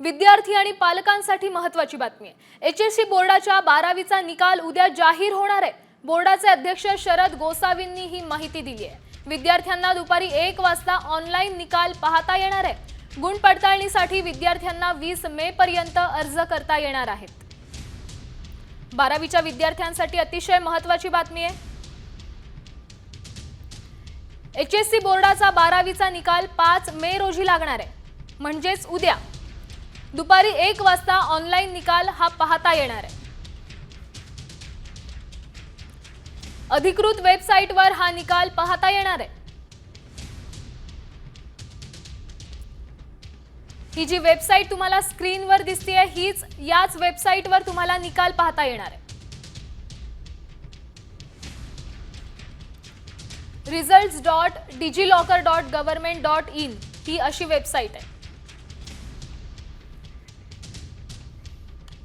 विद्यार्थी आणि पालकांसाठी महत्वाची बातमी आहे. एच एस सी बोर्डाच्या बारावीचा निकाल उद्या जाहीर होणार आहे. बोर्डाचे अध्यक्ष शरद गोसावींनी ही माहिती दिली आहे. विद्यार्थ्यांना दुपारी एक वाजता ऑनलाईन निकाल पाहता येणार आहे. गुण पडताळणीसाठी विद्यार्थ्यांना वीस मे पर्यंत अर्ज करता येणार आहेत. बारावीच्या विद्यार्थ्यांसाठी अतिशय महत्वाची बातमी आहे. एच एस सी बोर्डाचा बारावीचा निकाल पाच मे रोजी लागणार आहे. म्हणजेच उद्या दुपारी एक वाजता ऑनलाईन निकाल हा पाहता येणार आहे. अधिकृत वेबसाईटवर हा निकाल पाहता येणार आहे. ही जी वेबसाईट तुम्हाला स्क्रीनवर दिसते हीच याच वेबसाईटवर तुम्हाला निकाल पाहता येणार आहे. Result dot DigiLocker dot government dot in ही अशी वेबसाईट आहे.